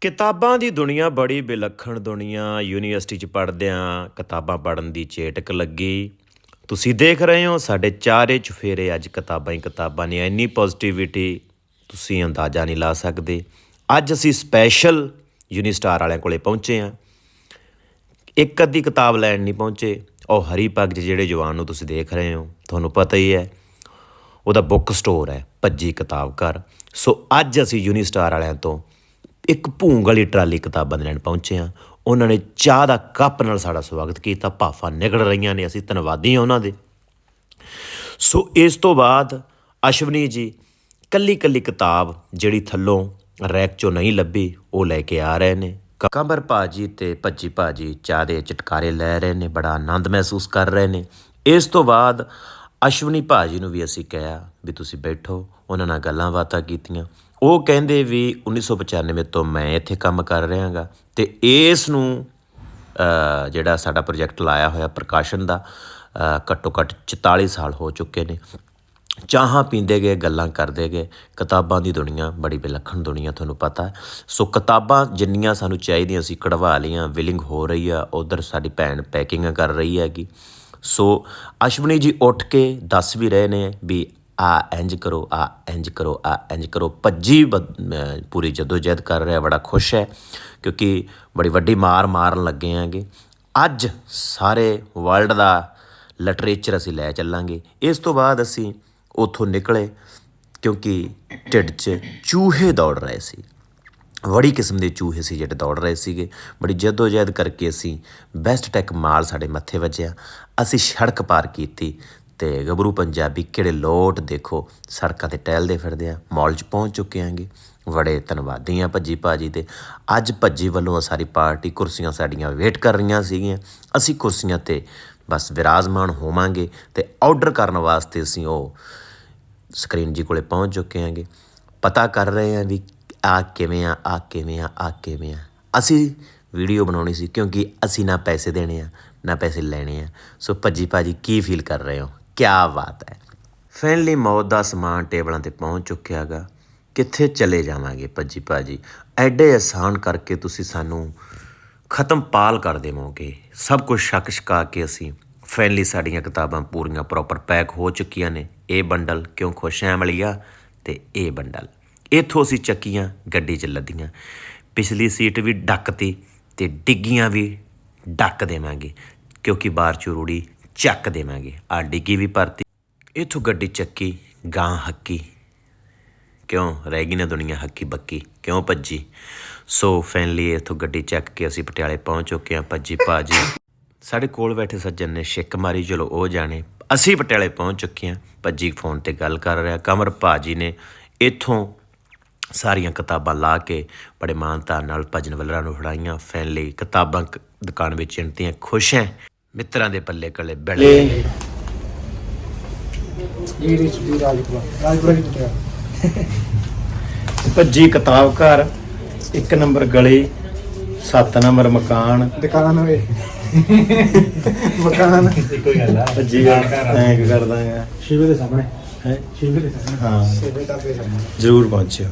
ਕਿਤਾਬਾਂ ਦੀ ਦੁਨੀਆ ਬੜੀ ਵਿਲੱਖਣ ਦੁਨੀਆ। ਯੂਨੀਵਰਸਿਟੀ 'ਚ ਪੜ੍ਹਦਿਆਂ ਕਿਤਾਬਾਂ ਪੜ੍ਹਨ ਦੀ ਚੇਟਕ ਲੱਗੀ। ਤੁਸੀਂ ਦੇਖ ਰਹੇ ਹੋ, ਸਾਡੇ ਚਾਰੇ ਚੁਫੇਰੇ ਅੱਜ ਕਿਤਾਬਾਂ ਹੀ ਕਿਤਾਬਾਂ ਨੇ। ਇੰਨੀ ਪੋਜ਼ਿਟਿਵਿਟੀ ਤੁਸੀਂ ਅੰਦਾਜ਼ਾ ਨਹੀਂ ਲਾ ਸਕਦੇ। ਅੱਜ ਅਸੀਂ ਸਪੈਸ਼ਲ ਯੂਨੀਸਟਾਰ ਵਾਲਿਆਂ ਕੋਲੇ ਪਹੁੰਚੇ ਹਾਂ। ਇੱਕ ਅੱਧੀ ਕਿਤਾਬ ਲੈਣ ਨਹੀਂ ਪਹੁੰਚੇ। ਉਹ ਹਰੀ ਪੱਗ ਜਿਹੜੇ ਜਵਾਨ ਨੂੰ ਤੁਸੀਂ ਦੇਖ ਰਹੇ ਹੋ, ਤੁਹਾਨੂੰ ਪਤਾ ਹੀ ਹੈ। ਉਹਦਾ ਬੁੱਕ ਸਟੋਰ ਹੈ, ਭੱਜੀ ਕਿਤਾਬ ਘਰ। ਸੋ ਅੱਜ ਅਸੀਂ ਯੂਨੀਸਟਾਰ ਵਾਲਿਆਂ ਤੋਂ ਇੱਕ ਭੂੰਗ ਵਾਲੀ ਟਰਾਲੀ ਕਿਤਾਬਾਂ ਲੈਣ ਪਹੁੰਚੇ ਹਾਂ। ਉਹਨਾਂ ਨੇ ਚਾਹ ਦਾ ਕੱਪ ਨਾਲ ਸਾਡਾ ਸਵਾਗਤ ਕੀਤਾ। ਭਾਫਾਂ ਨਿਕਲ ਰਹੀਆਂ ਨੇ, ਅਸੀਂ ਧੰਨਵਾਦੀ ਹਾਂ ਉਹਨਾਂ ਦੇ। ਸੋ ਇਸ ਤੋਂ ਬਾਅਦ ਅਸ਼ਵਨੀ ਜੀ ਕੱਲੀ ਕੱਲੀ ਕਿਤਾਬ ਜਿਹੜੀ ਥੱਲੋਂ ਰੈਕ ਚੋਂ ਨਹੀਂ ਲੱਭੀ, ਉਹ ਲੈ ਕੇ ਆ ਰਹੇ ਨੇ। ਕ- ਕੰਬਰ ਭਾਜੀ ਤੇ ਭੱਜੀ ਭਾਜੀ ਚਾਹ ਦੇ ਚਟਕਾਰੇ ਲੈ ਰਹੇ ਨੇ, ਬੜਾ ਆਨੰਦ ਮਹਿਸੂਸ ਕਰ ਰਹੇ ਨੇ। ਇਸ ਤੋਂ ਬਾਅਦ ਅਸ਼ਵਨੀ ਭਾਜੀ ਨੂੰ ਵੀ ਅਸੀਂ ਕਿਹਾ ਵੀ ਤੁਸੀਂ ਬੈਠੋ, ਉਹਨਾਂ ਨਾਲ ਗੱਲਾਂ ਬਾਤਾਂ ਕੀਤੀਆਂ। ਉਹ ਕਹਿੰਦੇ ਵੀ 1995 ਤੋਂ ਮੈਂ ਇੱਥੇ ਕੰਮ ਕਰ ਰਿਹਾਗਾ ਤੇ ਇਸ ਨੂੰ ਜਿਹੜਾ ਸਾਡਾ ਪ੍ਰੋਜੈਕਟ ਲਾਇਆ ਹੋਇਆ ਪ੍ਰਕਾਸ਼ਨ ਦਾ ਘੱਟੋ ਘੱਟ 44 ਸਾਲ ਹੋ ਚੁੱਕੇ ਨੇ। ਚਾਹਾਂ ਪੀਂਦੇ ਗਏ, ਗੱਲਾਂ ਕਰਦੇ ਗਏ। ਕਿਤਾਬਾਂ ਦੀ ਦੁਨੀਆ ਬੜੀ ਵਿਲੱਖਣ ਦੁਨੀਆ, ਤੁਹਾਨੂੰ ਪਤਾ ਹੈ। ਸੋ ਕਿਤਾਬਾਂ ਜਿੰਨੀਆਂ ਸਾਨੂੰ ਚਾਹੀਦੀਆਂ ਸੀ ਕਢਵਾ ਲਈਆਂ, ਵਿਲਿੰਗ ਹੋ ਰਹੀ ਆ, ਉਧਰ ਸਾਡੀ ਭੈਣ ਪੈਕਿੰਗ ਕਰ ਰਹੀ ਹੈਗੀ। ਸੋ ਅਸ਼ਵਨੀ ਜੀ ਉੱਠ ਕੇ ਦੱਸ ਵੀ ਰਹੇ ਨੇ ਵੀ ਆ ਇੰਜ ਕਰੋ, ਆ ਇੰਜ ਕਰੋ, ਆ ਇੰਜ ਕਰੋ। ਭੱਜੀ ਬ- ਅਹ ਪੂਰੀ ਜਦੋਜਹਿਦ ਕਰ ਰਿਹਾ, ਬੜਾ ਖੁਸ਼ ਹੈ, ਕਿਉਂਕਿ ਬੜੀ ਵੱਡੀ ਮਾਰ ਮਾਰਨ ਲੱਗੇ ਆਂਗੇ। ਅੱਜ ਸਾਰੇ ਵਰਲਡ ਦਾ ਲਿਟਰੇਚਰ ਅਸੀਂ ਲੈ ਚੱਲਾਂਗੇ। ਇਸ ਤੋਂ ਬਾਅਦ ਅਸੀਂ ਉੱਥੋਂ ਨਿਕਲੇ, ਕਿਉਂਕਿ ਢਿੱਡ 'ਚ ਚੂਹੇ ਦੌੜ ਰਹੇ ਸੀ। ਬੜੀ ਕਿਸਮ ਦੇ ਚੂਹੇ ਸੀ ਜਿਹੜੇ ਦੌੜ ਰਹੇ ਸੀਗੇ। ਬੜੀ ਜਹਿਦ ਕਰਕੇ ਅਸੀਂ ਬੈਸਟ ਟੈਕ ਮਾਲ ਸਾਡੇ ਮੱਥੇ ਵੱਜਿਆ। ਅਸੀਂ ਸੜਕ ਪਾਰ ਕੀਤੀ ਤੇ ਗੱਭਰੂ ਪੰਜਾਬੀ ਕਿਹੜੇ ਲੋਟ ਦੇਖੋ, ਸੜਕਾਂ ਤੇ ਟਹਿਲਦੇ ਫਿਰਦੇ ਆ, ਮਾਲ 'ਚ ਪਹੁੰਚ ਚੁੱਕੇ ਆਂਗੇ। ਬੜੇ ਧੰਨਵਾਦੀ ਆ ਭੱਜੀ ਭਾਜੀ ਤੇ ਅੱਜ ਭੱਜੀ ਵੱਲੋਂ ਸਾਰੀ ਪਾਰਟੀ ਕੁਰਸੀਆਂ ਸਾਡੀਆਂ ਵੇਟ ਕਰ ਰਹੀਆਂ ਸੀਗੀਆਂ। ਅਸੀਂ ਕੁਰਸੀਆਂ ਤੇ ਬਸ ਵਿਰਾਜਮਾਨ ਹੋਵਾਂਗੇ ਤੇ ਆਰਡਰ ਕਰਨ ਵਾਸਤੇ ਅਸੀਂ ਉਹ ਸਕਰੀਨ ਜੀ ਕੋਲੇ ਪਹੁੰਚ ਚੁੱਕੇ ਆਂਗੇ। ਪਤਾ ਕਰ ਰਹੇ ਆਂ ਵੀ ਆ ਕਿਵੇਂ ਆ ਆ ਕਿਵੇਂ ਆ ਆ ਕਿਵੇਂ ਆ। ਅਸੀਂ ਵੀਡੀਓ ਬਣਾਉਣੀ ਸੀ ਕਿਉਂਕਿ ਅਸੀਂ ਨਾ ਪੈਸੇ ਦੇਣੇ ਆ, ਨਾ ਪੈਸੇ ਲੈਣੇ ਆ। ਸੋ ਭੱਜੀ ਭਾਜੀ ਕੀ ਫੀਲ ਕਰ ਰਹੇ ਹੋ? ਕੀ ਬਾਤ ਹੈ। ਫੈਨਲੀ ਮੌਤ ਦਾ ਸਮਾਨ ਟੇਬਲਾਂ ਤੇ ਪਹੁੰਚ ਚੁੱਕਿਆਗਾ ਕਿੱਥੇ ਚਲੇ ਜਾਵਾਂਗੇ ਭੱਜੀ ਭਾਜੀ? ਐਡੇ ਆਸਾਨ ਕਰਕੇ ਤੁਸੀਂ ਸਾਨੂੰ ਖਤਮ ਪਾਲ ਕਰ ਦੇਵੋਗੇ। ਸਭ ਕੁਝ ਸ਼ੱਕ ਸ਼ਕਾ ਕੇ ਅਸੀਂ ਫਾਈਨਲੀ ਸਾਡੀਆਂ ਕਿਤਾਬਾਂ ਪੂਰੀਆਂ ਪ੍ਰੋਪਰ ਪੈਕ ਹੋ ਚੁੱਕੀਆਂ ਨੇ। ਇਹ ਬੰਡਲ ਕਿਉਂ ਖੁਸ਼ ਐ ਮਲੀਆ? ਤੇ ਇਹ ਬੰਡਲ। ਇੱਥੋਂ ਅਸੀਂ ਚੱਕੀਆਂ, ਗੱਡੀ 'ਚ ਲੱਦੀਆਂ। ਪਿਛਲੀ ਸੀਟ ਵੀ ਡੱਕਤੀ ਤੇ ਡਿੱਗੀਆਂ ਵੀ ਡੱਕ ਦੇਵਾਂਗੇ, ਕਿਉਂਕਿ ਬਾਹਰ 'ਚੋਂ ਰੂੜੀ ਚੱਕ ਦੇਵਾਂਗੇ। ਆ ਡਿੱਗੀ ਵੀ ਭਰਤੀ। ਇੱਥੋਂ ਗੱਡੀ ਚੱਕੀ ਗਾਂ ਹੱਕੀ। ਕਿਉਂ? ਰਹਿ ਗਈ ਨਾ ਦੁਨੀਆ ਹੱਕੀ ਬੱਕੀ। ਕਿਉਂ ਭੱਜੀ? ਸੋ ਫਾਈਨਲੀ ਇੱਥੋਂ ਗੱਡੀ ਚੱਕ ਕੇ ਅਸੀਂ ਪਟਿਆਲੇ ਪਹੁੰਚ ਚੁੱਕੇ ਹਾਂ, ਭੱਜੀ ਭਾਜੀ। ਸਾਡੇ ਕੋਲ ਬੈਠੇ ਸੱਜਣ ਨੇ ਛਿੱਕ ਮਾਰੀ, ਚਲੋ ਉਹ ਜਾਣੇ। ਅਸੀਂ ਪਟਿਆਲੇ ਪਹੁੰਚ ਚੁੱਕੇ ਹਾਂ। ਭੱਜੀ ਫੋਨ ਤੇ ਗੱਲ ਕਰ ਰਿਹਾ, ਕਮਰ ਭਾਜੀ ਨੇ ਇੱਥੋਂ ਸਾਰੀਆਂ ਕਿਤਾਬਾਂ ਲਾ ਕੇ ਬੜੇ ਮਾਨਤਾ ਨਾਲ ਭਜਨ ਵੱਲਰਾਂ ਨੂੰ ਫੜਾਈਆਂ ਫਾਈਨਲੀ ਕਿਤਾਬਾਂ ਕ- ਦੁਕਾਨ ਵਿੱਚ ਇੰਤੀਆਂ ਖੁਸ਼ ਹੈ। ਮਿੱਤਰਾਂ ਦੇ ਪੱਲੇ ਕਲੇ ਬੈਲੇ ਜੀ ਰਿਚ ਦੀ ਰਾਜਪੁਰਾ ਰਾਜਪੁਰਾ ਦੀ ਟੁੱਟਿਆ ਭੱਜੀ ਕਿਤਾਬ ਘਰ ਇੱਕ ਨੰਬਰ ਗਲੀ 7 ਨੰਬਰ ਮਕਾਨ। ਦੁਕਾਨ ਹੋਏ ਮਕਾਨ। ਭੱਜੀ ਐਂ ਕਰਦਾ ਹੈ ਸ਼ਿਵੇ ਦੇ ਸਾਹਮਣੇ। ਹੈ। ਹਾਂ। ਜ਼ਰੂਰ ਪਹੁੰਚਿਓ।